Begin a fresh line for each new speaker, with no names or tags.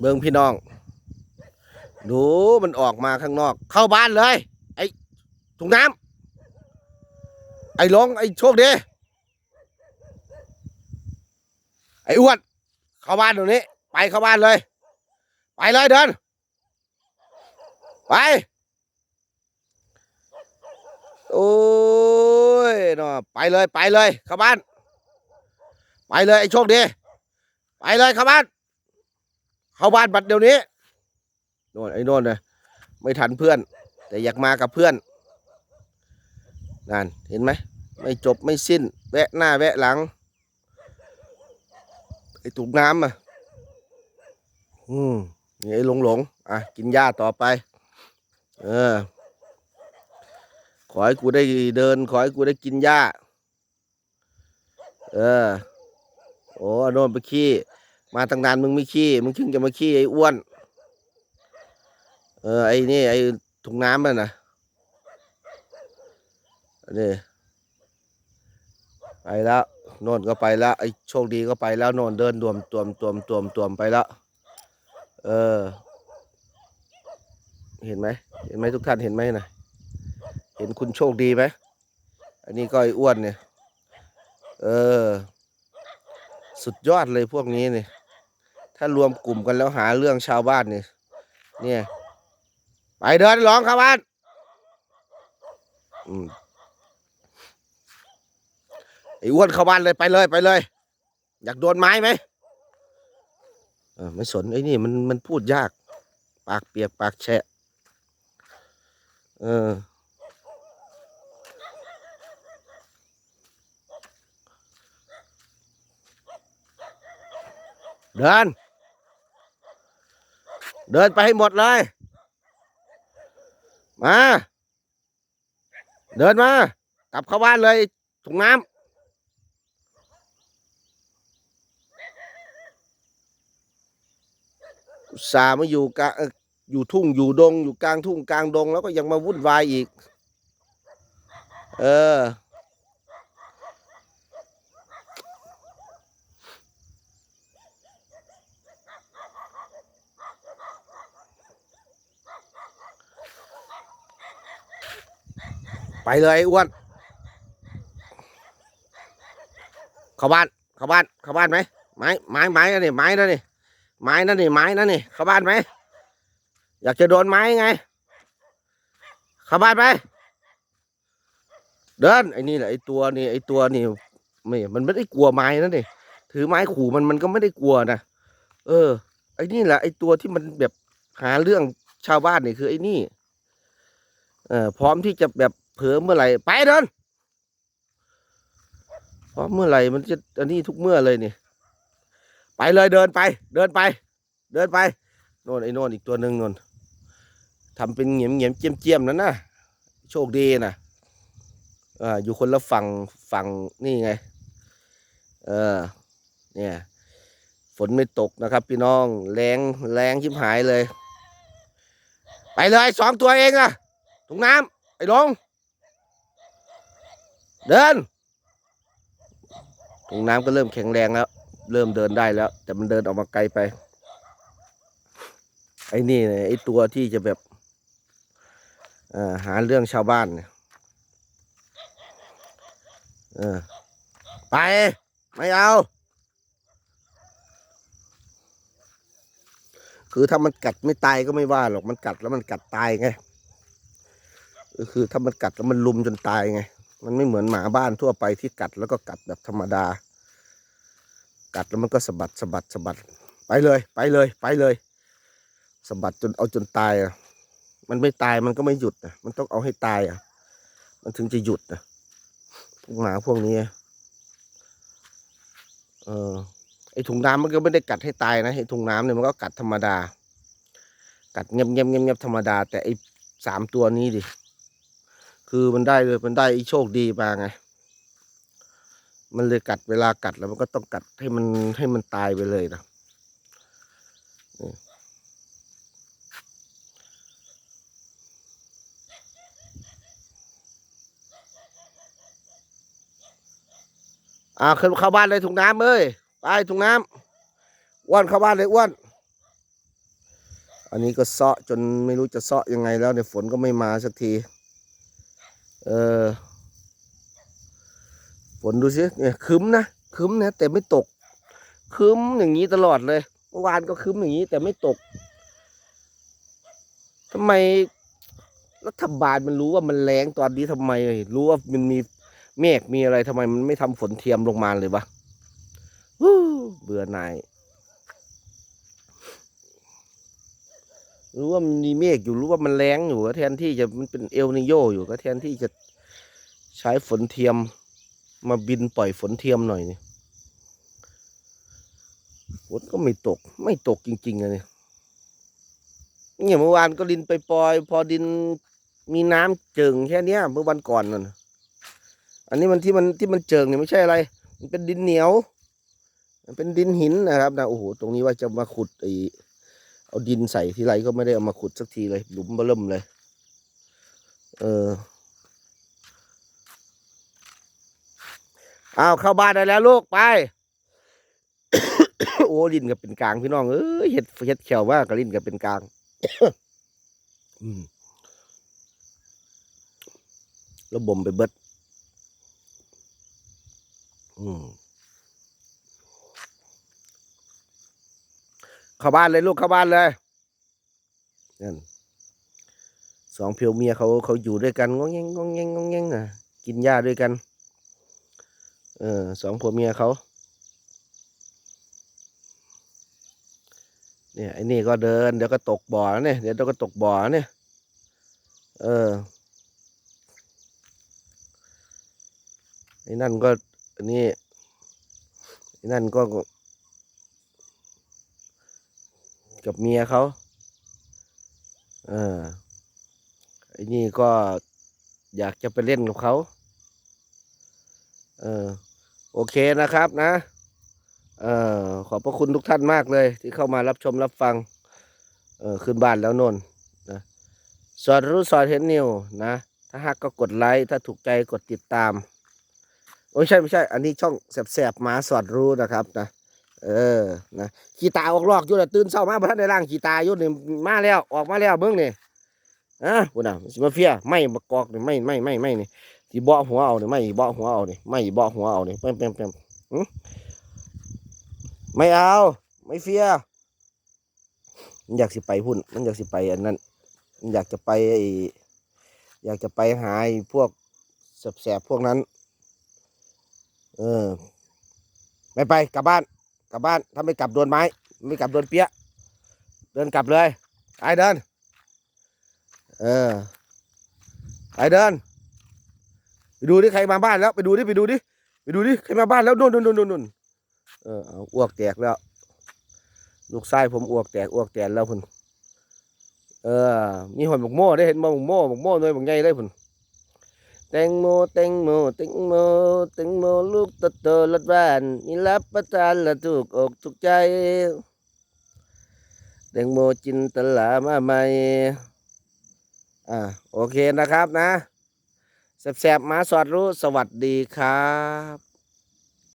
เบิ่งพี่น้อง ดูมันออกมาข้างนอก เข้าบ้านเลย ไอ้ถุงน้ำไอ้หลงไอ้โชคดีไอ้อ้วนเข้าบ้านตรงนี้ ไปเข้าบ้านเลย ไปเลยเดิน ไป โอ้ยเนาะไปเลยไปเลยเข้าบ้าน ไปเลยไอ้โชคดี ไปเลยเข้าบ้าน เข้าบ้านบัดเดี๋ยวนี้โน่นไอ้โน่นเลยไม่ทันเพื่อน แต่อยากมากับเพื่อนนั่นเห็นไหมไม่จบไม่สิ้น แวะหน้าแวะหลังไอ้ถุงน้ำอะอืมนี่ไอ้หลงหลงๆอะกินหญ้าต่อไป เออ ขอให้กูได้เดิน ขอให้กูได้กินหญ้า เออ โอ้โน่นไปขี้ มาตั้งนานมึงไม่ขี้มึงถึงจะมาขี้ไอ้อ้วน เออไอ้นี่ไอ้ถุงน้ำมันนะนี่ไปแล้วโน่นก็ไปแล้วไอ้โชคดีก็ไปแล้วโน่นเดินดวมตวมตวมตวมตวมไปแล้วเออ เห็นไหมเห็นไหมทุกท่านเห็นไหมนะเห็นคุณโชคดีไหมอันนี้ก็ไอ้อ้วนเนี่ย เออ สุดยอดเลยพวกนี้เนี่ย ถ้ารวมกลุ่มกันแล้วหาเรื่องชาวบ้านเนี่ยเนี่ย ไปเดินร้องเข้าบ้านอืมไอ้อ้วนเข้าบ้านเลยไปเลยไปเลย อยากโดนไม้ไหมเออไม่สนไอ้นี่มันมันพูดยาก ปากเปียกปากแฉะ เออเดิน เดินไปให้หมดเลย มา เดินมา กลับเข้าบ้านเลยถุงน้ำสามาอยู่กลางอยู่ทุ่งอยู่ดง อยู่กลางทุ่งกลางดง แล้วก็ยังมาวุ่นวายอีก เออ เลยไอ้อ้วนเข้าบ้านเข้าบ้านเข้าบ้านไหมไม้ไม้ไม้นั่นนี่ไม้นั่นนี่ไม้นั่นนี่ไม้นั่นนี่เข้าบ้านไหมอยากจะโดนไม้ไงเข้าบ้านไหมเดินไอ้นี่แหละไอ้ตัวนี่ไอ้ตัวนี่ไม่มันไม่ได้กลัวไม้นั่นนี่ถือไม้ขู่มันมันก็ไม่ได้กลัวนะเออ ไอ้นี่แหละไอ้ตัวที่มันแบบหาเรื่องชาวบ้านนี่คือไอ้นี่เออพร้อมที่จะแบบ เผลอเมื่อไหร่ไปเดินเพร้อมเมื่อไหร่มันจะอันนี้ทุกเมื่อเลยนี่ไปเลยเดินไป เดินไป เดินไปโน่นไอ้โน่นอีกตัวหนึ่งโน่นทำเป็นเหงียมเหงียมเจียมเจียมนั่นนะโชคดีนะอ่าอยู่คนละฝั่งฝั่งนี่ไง เออเนี่ยฝนไม่ตกนะครับ พี่น้องแรงแรงชิบหายเลย ไปเลยสองตัวเองอะถุงน้ำไอ้ลง เดินถุงน้ำก็เริ่มแข็งแรงแล้ว เริ่มเดินได้แล้ว แต่มันเดินออกมาไกลไป ไอ้นี่ไอ้ตัวที่จะแบบหาเรื่องชาวบ้านเนี่ยไป ไม่เอา คือถ้ามันกัดไม่ตายก็ไม่ว่าหรอก มันกัดแล้วมันกัดตายไงก็คือถ้ามันกัดแล้วมันลุมจนตายไง มันไม่เหมือนหมาบ้านทั่วไปที่กัดแล้วก็กัดแบบธรรมดา กัดแล้วมันก็สะบัดสะบัดสะบัด ไปเลย ไปเลย ไปเลยสะบัดจนเอาจนตายอะ มันไม่ตายมันก็ไม่หยุดนะมันต้องเอาให้ตายอะ มันถึงจะหยุดนะพวกหมาพวกนี้ เออไอถุงน้ำมันก็ไม่ได้กัดให้ตายนะไอถุงน้ำเนี่ยมันก็กัดธรรมดา กัดเงียบเงียบเงียบเงียบธรรมดา แต่ไอสามตัวนี้ดิ คือมันได้เลยมันได้อ้โชคดีมาไง มันเลยกัดเวลากัดแล้วมันก็ต้องกัดให้มันให้มันตายไปเลยนะอ่าขึ้นเข้าบ้านเลยถุงน้ำเอ้ยไปถุงน้ำอ้วนเข้าบ้านเลยอ้วนอันนี้ก็เซาะจนไม่รู้จะเซาะยังไงแล้วเนี่ยฝนก็ไม่มาสักที เออฝนดูสิเนี่ยคึ้มนะคึ้มนะแต่ไม่ตกคึ้มอย่างนี้ตลอดเลยเมื่อวานก็คึ้มอย่างนี้แต่ไม่ตกทำไมรัฐบาลมันรู้ว่ามันแรงตอนนี้ทำไม รู้ว่ามันมีเมฆมีอะไรทำไมมันไม่ทำฝนเทียมลงมาเลยวะเบื่อหน่าย รู้ว่ามันมีเมฆอยู่รู้ว่ามันแรงอยู่ก็แทนที่จะมันเป็นเอลนิโยอยู่ก็แทนที่จะใช้ฝนเทียม มาบินปล่อยฝนเทียมหน่อยนี่ฝนก็ไม่ตก ไม่ตกจริงๆอะเนี่ยเนี่ยเมื่อวานก็ดินไปปล่อย พอดินมีน้ำเจิงแค่เนี้ย เมื่อวันก่อนนั่นน่ะอันนี้มันที่มันที่มันเจิงเนี่ยไม่ใช่อะไร มันเป็นดินเหนียว มันเป็นดินหินนะครับนะโอ้โหตรงนี้ว่าจะมาขุดไอ เอาดินใส่ทีไรก็ไม่ได้เอามาขุดสักทีเลยหลุมเบิ่มเลย เอออ้าวเข้าบ้านได้แล้วลูกไป โอ้ลินกับเป็นกลางพี่น้องเอ้ยเห็ดเห็ดแขวว่ากับลินกับเป็นกลางแล้วบ่มไปเบิด อืม เข้าบ้านเลยลูกเข้าบ้านเลยนั่นสองเพียวเมียเขาเขาอยู่ด้วยกันงองแงงงองแงงงองแงงอะ กินหญ้าด้วยกัน เออสองผัวเมียเขาเนี่ยไอ้นี่ก็เดิน เดี๋ยวก็ตกบ่อเนี่ยเดี๋ยวก็ตกบ่อเนี่ย เออไอ้นั่นก็นนี้ไอ้นั่นก็ กับเมียเขาเออไอ้นี่ก็อยากจะไปเล่นกับเขาเออโอเคนะครับนะเออขอบพระคุณทุกท่านมากเลย ที่เข้ามารับชมรับฟังเออขึ้นบ้านแล้วนนนะสอดรู้สอดเห็นนิวนะ ถ้าหักก็กดไลค์ถ้าถูกใจกดติดตามโอ้ยไม่ใช่ไม่ใช่ อันนี้ช่องแสบๆหมาสอดรู้นะครับนะ เออนะขีตาออกลอกอยู่แต่ตื่นเช้ามาพระท่านได้ล่างขีตาอยู่นี่มาแล้วออกมาแล้วเบิ้งนี่อะคุณน่ะสิมาเฟียไม่บกอกนี่ไม่ไม่ไม่ไม่นี่สิเบาะหัวเอานี่ไม่เบาะหัวเอานี่ไม่เบาะหัวเอานี่เปมเปมเปมไม่เอา ไม่เฟียมันอยากสิไปพุ่น มันอยากสิไปอันนั้นมันอยากจะไปไออยากจะไปหาไอ้พวกแสบๆพวกนั้น เออ ไม่ไปกลับบ้าน กลับบ้าน ถ้าไม่กลับโดนไม้ ไม่กลับโดนเปี้ย เดินกลับเลยไอเดิน เออไอเดิน ไปดูดิใครมาบ้านแล้ว ไปดูดิ ไปดูดิ ไปดูดิ ใครมาบ้านแล้วนู่นนู่นนู่นนู่นเออเอาอ้วกแตกแล้ว ลูกชายผมอ้วกแตกอ้วกแตนแล้วพุ่นเออ มีหอยหมกโม่ได้เห็นบ่หมกโม่หมกโม่หน่วยหมกใหญ่เลยพุ่น แตงโมแตงโมแตงโมแตงโมลูกโตโตๆรสหวานมีรับประทานและถูกอกถูกใจ แตงโมจินตลามาใหม่อ่าโอเคนะครับนะแสบๆมาสอดรู้สวัสดีครับ